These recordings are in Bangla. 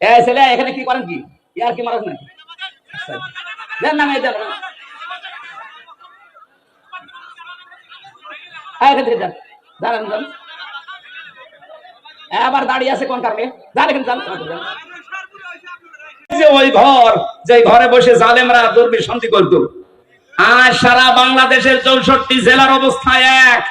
এ ছেলে, এখানে কি করেন কি? ইয়ার কি নাকি? আচ্ছা। হ্যাঁ আবার দাঁড়িয়ে আছে ওই ঘর যে ঘরে বসে আজ সারা বাংলাদেশের চৌষট্টি জেলার অবস্থা এক।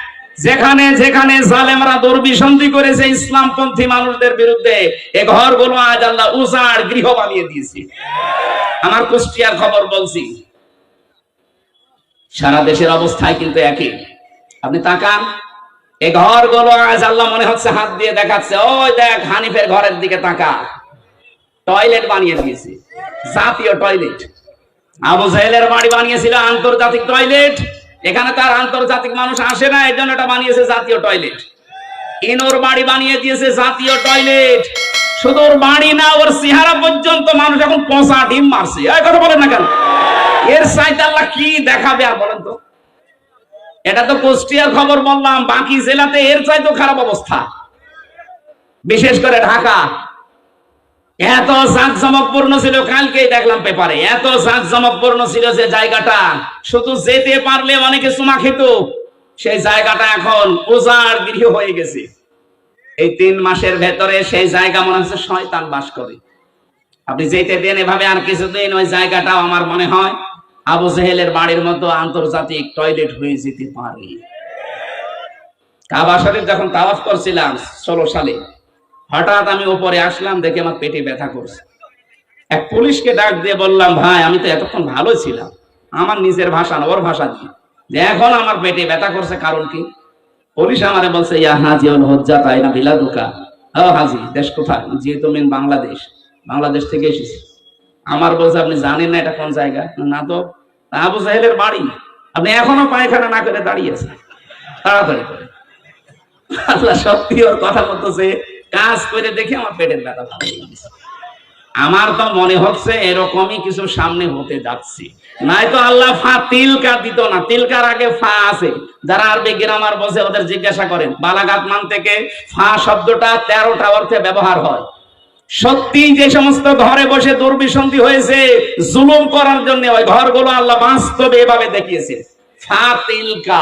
যেখানে যেখানে জালেমরা দুর্বিসন্ধি করেছে ইসলামপন্থী মানুষদের বিরুদ্ধে, এ ঘরগুলো আজ আল্লাহ উজাড় গৃহ বানিয়ে দিয়েছে। আমার কুষ্টিয়ার খবর বলছি, সারা দেশের অবস্থায় কিন্তু একই। আপনি তাকান এই ঘরগুলো আজ আল্লাহ মনে হচ্ছে হাত দিয়ে দেখাচ্ছে, ওই দেখ হানিফের ঘরের দিকে তাকা। টয়লেট বানিয়ে দিয়েছে, জাতীয় টয়লেট। আবু জাহেলের বাড়ি বানিয়েছিল আন্তর্জাতিক টয়লেট। এখানে তার আন্তর্জাতিক মানুষ আসে না এই জন্য এটা বানিয়েছে জাতীয় টয়লেট ইনোর বাড়ি বানিয়ে দিয়েছে জাতীয় টয়লেট শুধু ওর বাড়ি না, ওর চেহারা পর্যন্ত মানুষ এখন পচা ডিম মারছে। এই কথা বলেন না কেন? এর সাইতে আল্লাহ কি দেখাবে আর বলেন তো? এটা তো কুষ্টিয়ার খবর বললাম, বাকি জেলাতে এর চাইতেও খারাপ অবস্থা। বিশেষ করে ঢাকা। এত জাঁকজমকপূর্ণ ছিল, কালকেই দেখলাম পেপারে। এত জাঁকজমকপূর্ণ ছিল যে জায়গাটা। শুধু যেতে পারলে অনেকে চুমা খেত। সেই জায়গাটা এখন উজাড় গৃহ হয়ে গেছে। এই তিন মাসের ভেতরে সেই জায়গা মনে হচ্ছে শয়তান বাস করে। আপনি যেতে দেন এভাবে আর কিছুদিন ওই জায়গাটাও আমার মনে হয় আবু জেহেলের বাড়ির মতো আন্তর্জাতিক টয়লেট হয়ে যেতে পারে। কাবা শরীফ যখন তাওয়াফ করছিলাম ষোলো সালে হঠাৎ আমি উপরে আসলাম, দেখে আমার পেটে ব্যথা করছে। এক পুলিশকে ডাক দিয়ে বললাম, ভাই, আমি তো এতক্ষণ ভালো ছিলাম। আমার নিজের ভাষা না, ওর ভাষা দিয়ে। যে এখন আমার পেটে ব্যথা করছে, কারণ কি? পুলিশ আমারে বলছে, ইয়া হাজি হল হজ্জা তাই না ভিলা দোকা ও হাজি, দেশ কোথায়? যেহেতু মেন বাংলাদেশ। বাংলাদেশ থেকে এসেছি। আমার বলছে, আপনি জানেন না এটা কোন জায়গা? না তো। আবু সাহেবের বাড়ি। আপনি এখনও পায়খানা না করে দাঁড়িয়ে আছেন। তাড়াতাড়ি করে। আল্লাহ সত্যি ওর কথা বলতেছে। কাজ করে দেখে আমার পেটের ব্যথা ভালো আমার তো মনে হচ্ছে এরকমই কিছু সামনে হতে যাচ্ছে। নাই তো আল্লাহ ফা তিলকা দিত না। তিলকার আগে ফা আছে। যারা আরবি গ্রামার বসে ওদের জিজ্ঞাসা করেন বালাগাত মান থেকে ফা শব্দটা তেরোটা অর্থে ব্যবহার হয়। সত্যি যে সমস্ত ঘরে বসে দুর্বিসন্ধি হয়েছে, জুলুম করার জন্য ওই ঘরগুলো আল্লাহ বাস্তবে এভাবে দেখিয়েছে। ফা তিলকা।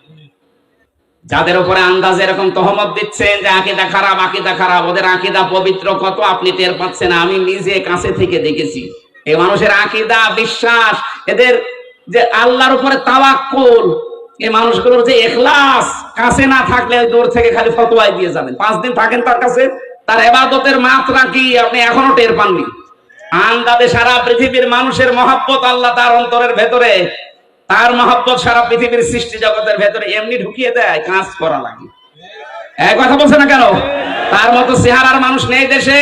যাদের উপরে আন্দাজ এরকম তহমত দিচ্ছেন যে আকিদা খারাপ আকিদা খারাপ, ওদের আকিদা পবিত্র কত আপনি টের পাচ্ছেন? আমি নিজে কাছে থেকে দেখেছি। এই মানুষের আকিদা, বিশ্বাস, এদের যে আল্লাহর উপরে তাওয়াক্কুল, এই মানুষগুলোর যে এখলাস কাছে না থাকলে দূর থেকে খালি ফতোয়াই দিয়ে যাবেন। পাঁচ দিন থাকেন তার কাছে? তার এবাদতের মাত্রা কি? আপনি এখনও টের পাননি। আন্দাজে সারা পৃথিবীর মানুষের মহাব্বত আল্লাহ তার অন্তরের ভেতরে তার মহাব্বত সারা পৃথিবীর সৃষ্টি জগতের ভেতরে এমনি ঢুকিয়ে দেয়, কাজ করা লাগে। এক কথা বলছে না কেন? তার মতো চেহারার মানুষ নেই দেশে।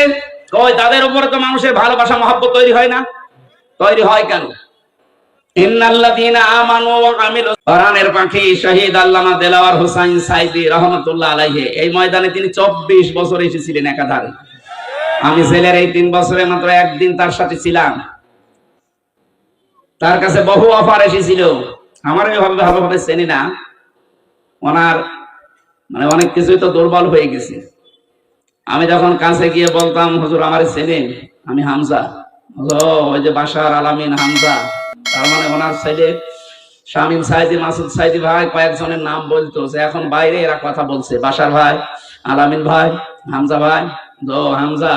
ওই তাদের উপরে তো মানুষের ভালোবাসা, মহাব্বত তৈরি হয় না। তৈরি হয় কেন? ইন্নাল্লাযীনা আমানু ওয়া আমিলু কোরআনের পাখি শহীদ আল্লামা দেলাওয়ার হোসাইন সাইদি রহমাতুল্লাহ আলাইহি, এই ময়দানে তিনি 24 বছর এসেছিলেন একাধারে। আমি জেলের এই তিন বছরে মাত্র একদিন তার সাথে ছিলাম। তার কাছে বহু অফার এসেছিল। আমার এভাবে ভালোভাবে চেনি না। ওনার মানে অনেক কিছুই তো দুর্বল হয়ে গেছে। আমি যখন কাছে গিয়ে বলতাম, হুজুর, আমার চেনেন আমি হামজা। ওই যে বাসার আলামিন হামজা। তার মানে ওনার ছেলে শামিম সাইদি, মাসুদ সাইদি ভাই কয়েকজনের নাম বলতো যে এখন বাইরে এরা কথা বলছে। বাসার ভাই, আলামিন ভাই, হামজা ভাই, ও, হামজা।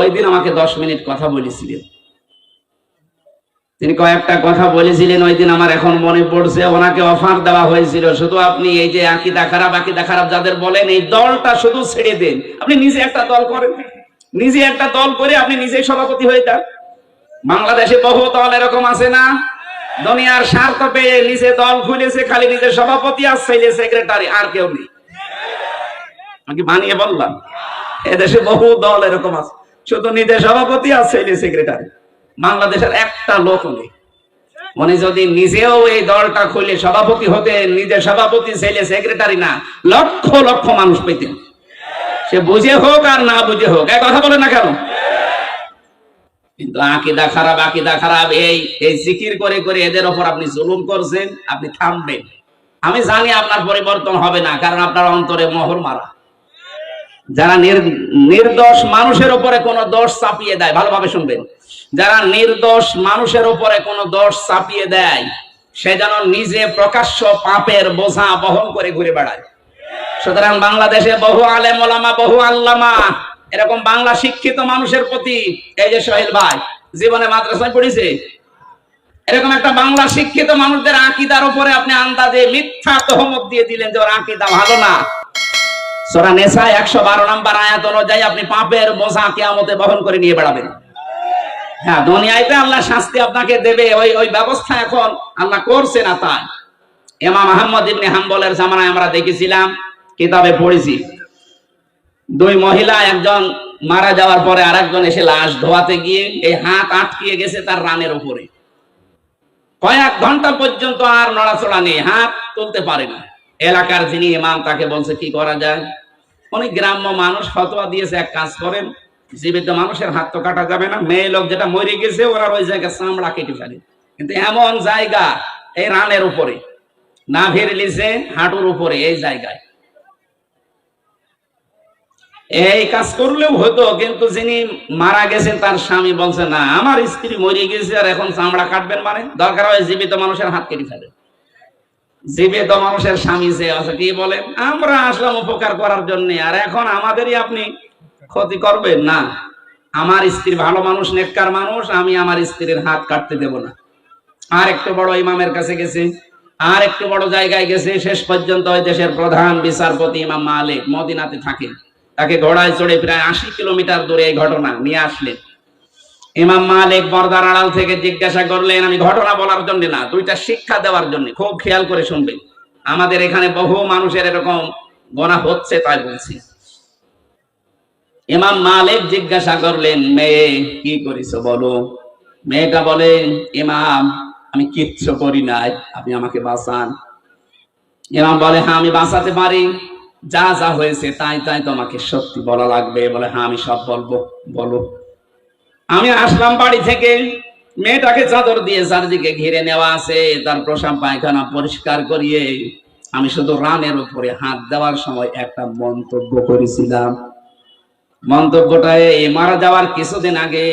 ওই দিন আমাকে দশ মিনিট কথা বলেছিলেন। তিনি কয়েকটা কথা বলেছিলেন, ওই দিন আমার এখন মনে পড়ছে, ওনাকে অফার দেওয়া হয়েছিল। শুধু আপনি এই যে আকিদা খারাপ আকিদা খারাপ যাদের বলেন, এই দলটা শুধু ছেড়ে দেন। আপনি নিজে একটা দল করেন। নিজে একটা দল করে আপনি নিজেই সভাপতি হয়ে যান। বাংলাদেশে বহু দল এরকম আছে না? দুনিয়ার স্বার্থ পেয়ে নিজে দল খুলেছে, খালি নিজের সভাপতি আর ছেলে সেক্রেটারি আর কেউ নেই। আমি বানিয়ে বললাম? এদেশে বহু দল এরকম আছে। শুধু নিজের সভাপতি আর ছেলে সেক্রেটারি বাংলাদেশের একটা লোক নেই। উনি যদি নিজেও এই দলটা খুলে সভাপতি হতে নিজে সভাপতি, ছেলে, সেক্রেটারি না, লক্ষ লক্ষ মানুষ পেতেন। সে বুঝে হোক আর না বুঝে হোক এক কথা বলে না কেন? কিন্তু আকিদা খারাপ আকিদা খারাপ, এই এই জিকির করে করে এদের ওপর আপনি জুলুম করছেন, আপনি থামবেন। আমি জানি আপনার পরিবর্তন হবে না, কারণ আপনার অন্তরে মোহর মারা। যারা নির- নির্দোষ মানুষের উপরে কোনো দোষ চাপিয়ে দেয়, ভালোভাবে শুনবেন। যারা নির্দোষ মানুষের উপরে কোনো দোষ চাপিয়ে দেয়, সে যেন নিজে প্রকাশ্য পাপের বোঝা বহন করে ঘুরে বেড়ায়। সুতরাং বাংলাদেশে বহু আলেম ওলামা, বহু আল্লামা, এরকম বাংলা শিক্ষিত মানুষের প্রতি এই যে সোহেল ভাই জীবনে মাদ্রাসায় পড়েছে, এরকম একটা বাংলা শিক্ষিত মানুষদের আকিদার উপরে আপনি আন্দাজে মিথ্যা তহমত দিয়ে দিলেন যে ওর আকিদা ভালো না। সোরা নেশা একশো বারো নাম্বার আয়াত অনুযায়ী আপনি পাপের বোঝা কেয়ামতে বহন করে নিয়ে বেড়াবেন। হ্যাঁ দুনিয়াতে আল্লাহ শাস্তি আপনাকে দেবে। ওই ওই ব্যবস্থা এখন আল্লাহ করছে না তাই। এমাম আহমদ ইবনে হাম্বলের জামানায় আমরা দেখেছিলাম, কিতাবে পড়েছি। দুই মহিলা, একজন মারা যাওয়ার পরে আরেকজন এসে লাশ ধোয়াতে গিয়ে এই হাত আটকিয়ে গেছে তার রানের উপরে। কয়েক ঘণ্টা পর্যন্ত আর নড়াচড়া নেই, হাত তুলতে পারে না। এলাকার যিনি ইমাম, তাকে বলছে, কি করা যায়? অনেক গ্রাম্য মানুষ, ফতোয়া দিয়েছে, এক কাজ করেন। জীবিত মানুষের হাত তো কাটা যাবে না। মেয়ে লোক যেটা মরে গেছে, ওরা ওই জায়গায় চামড়া কেটে ফেলে। কিন্তু এমন জায়গা এই রানের উপরে, নাভির লিসে হাঁটুর উপরে, এই জায়গায়। এই কাজ করলেও হতো, কিন্তু যিনি মারা গেছেন, তার স্বামী বলছে, না, আমার স্ত্রী মরে গেছে আর এখন চামড়া কাটবেন মানে? দরকার হয় জীবিত মানুষের হাত কেটে ফেলে। জীবিত মানুষের স্বামী যে আছে, কি বলেন? আমরা আসলাম উপকার করার জন্য, আর এখন আমাদেরই আপনি ক্ষতি করবেন? না। আমার স্ত্রী ভালো মানুষ, নেককার মানুষ, আমি আমার স্ত্রীর হাত কাটতে দেব না। আর একটু বড় ইমামের কাছে গেছে, আর একটু বড় জায়গায় গেছে, শেষ পর্যন্ত ওই দেশের প্রধান বিচারপতি ইমাম মালিক মদিনাতে থাকেন তাকে ঘোড়ায় চড়ে প্রায় আশি কিলোমিটার দূরে এই ঘটনা নিয়ে আসলেন। ইমাম মালিক বর্দার আড়াল থেকে জিজ্ঞাসা করলেন, আমি ঘটনা বলার জন্য না, দুইটা শিক্ষা দেওয়ার জন্য। খুব খেয়াল করে শুনবেন। আমাদের এখানে বহু মানুষের এরকম গোনা হচ্ছে তাই বলছি। ইমাম মালিক জিজ্ঞাসা করলেন, মেয়ে, কি করিস বলো? মেয়েটা বলে, ইমাম, আমি কিচ্ছু করি নাই, আপনি আমাকে বাঁচান। ইমাম বলে হ্যাঁ আমি বাঁচাতে পারি। যা যা হয়েছে, তাই তাই তোমাকে সত্যি বলা লাগবে। বলে হ্যাঁ আমি সব বলব, বলো। আমি আসলাম বাড়ি থেকে। মেয়েটাকে চাদর দিয়ে চারিদিকে ঘিরে নেওয়া আছে। তার প্রসাব পায়খানা পরিষ্কার করিয়ে আমি শুধু রানের উপরে হাত দেওয়ার সময় একটা মন্তব্য করেছিলাম। মন্তব্যটা এই মারা যাওয়ার কিছুদিন আগে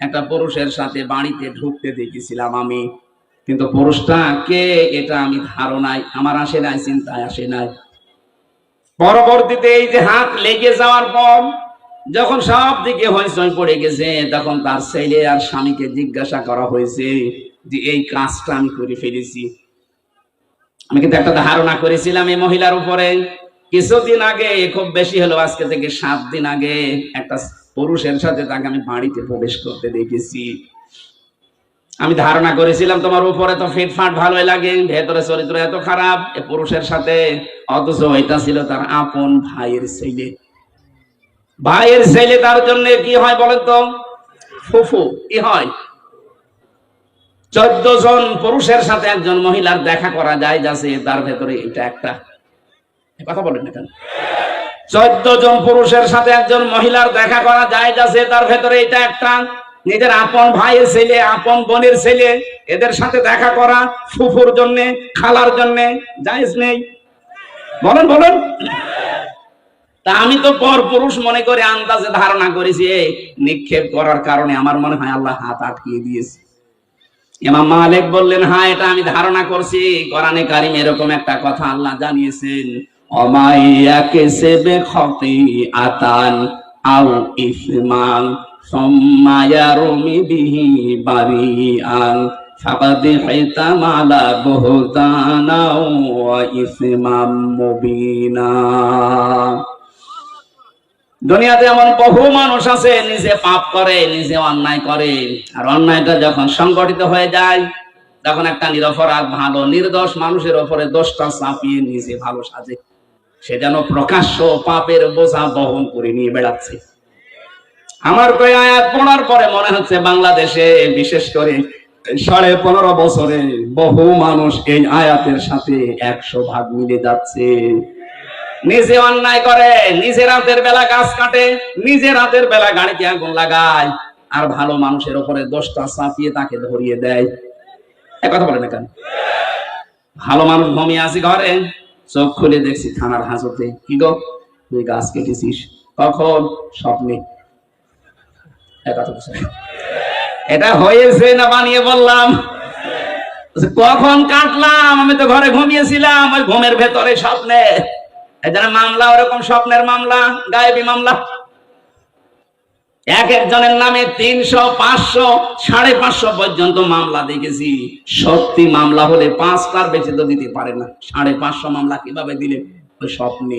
একটা পুরুষের সাথে বাড়িতে ঢুকতে দেখেছিলাম আমি। কিন্তু পুরুষটা, কে এটা আমি ধারণায় আমার আসে নাই, চিন্তায় আসে নাই। পরবর্তীতে এই যে হাত লেগে যাওয়ার পর যখন সব দিকে হইচই পড়ে গেছে, তখন তার ছেলে আর স্বামীকে জিজ্ঞাসা করা হয়েছে যে, এই কাজটা আমি করে ফেলেছি। আমি কিন্তু একটা ধারণা করেছিলাম এই মহিলার উপরে। কিছুদিন আগে খুব বেশি হলো আজকে থেকে সাত দিন আগে একটা পুরুষের সাথে তাকে আমি বাড়িতে প্রবেশ করতে দেখেছি। আমি ধারণা করেছিলাম, তোমার উপরে তো ফিটফাট ভালোই লাগে, ভেতরে চরিত্র এত খারাপ। পুরুষের সাথে, অথচ এটা ছিল তার আপন ভাইয়ের ছেলে। ভাইয়ের ছেলে তার জন্য কি হয় বলেন তো? ফুফু, কি হয়? চোদ্দ জন পুরুষের সাথে একজন মহিলার দেখা করা যায় যাচ্ছে তার ভেতরে এটা একটা কথা বলেন কেন? চোদ্দ জন পুরুষের সাথে একজন মহিলার দেখা করা যায় যাচ্ছে তার ভেতরে এটা একটা নিজের আপন ভাইয়ের ছেলে, আপন বোনের ছেলে, এদের সাথে দেখা করা, ফুফুর জন্য, খালার জন্য নেই। বলেন বলেন। তা আমি তো পর পুরুষ মনে করে আন্দাজে ধারণা করেছি এই নিক্ষেপ করার কারণে আমার মনে হয় আল্লাহ হাত আটকিয়ে দিয়েছে। ইমাম মালিক বললেন হ্যাঁ এটা আমি ধারণা করছি। কোরআনে কারিম এরকম একটা কথা আল্লাহ জানিয়েছেন। অমাইয়াকে সেবে খতি আতান আও ইসমান বিহি বারিআন ফাকাদ হিতামালা বুহতানা ওয়া ইসমাম মুবিনা। দুনিয়াতে এমন বহু মানুষ আছে, নিজে পাপ করে, নিজে অন্যায় করে। আর অন্যায়টা যখন সংগঠিত হয়ে যায়, তখন একটা নিরপরাধ, ভালো, নির্দোষ মানুষের ওপরে দোষটা চাপিয়ে নিজে ভালো সাজে। সে যেন প্রকাশ্য পাপের বোঝা বহন করে নিয়ে বেড়াচ্ছে। আমার তো আয়াত পড়ার পরে মনে হচ্ছে বাংলাদেশে বিশেষ করে সাড়ে পনেরো বছরে বহু মানুষ এই আয়াতের সাথে একশো ভাগ মিলে যাচ্ছে। নিজে অন্যায় করে, নিজে রাতের বেলা গাছ কাটে, নিজে রাতের বেলা গাড়িতে আগুন লাগায়, আর ভালো মানুষের উপরে দোষটা চাপিয়ে তাকে ধরিয়ে দেয়। কথা বলে না কেন? ভালো মানুষ ঘুমিয়ে আছি ঘরে চোখ খুলে দেখছি থানার হাজতে। কি গো? তুই গাছ কেটেছিস। কখন? স্বপ্নে। এটা হয়েছে না বানিয়ে বললাম? কখন কাটলাম? আমি তো ঘরে ঘুমিয়েছিলাম। ওই ঘুমের ভেতরে স্বপ্নে। এখানে মামলা, ওরকম স্বপ্নের মামলা, গায়েবী মামলা। এক একজনের নামে তিনশো, পাঁচশো, সাড়ে পাঁচশো পর্যন্ত মামলা দেখেছি। সত্যি মামলা হলে পাঁচটার বেশি তো দিতে পারে না। সাড়ে পাঁচশো মামলা কীভাবে দিলে? ওই স্বপ্নে।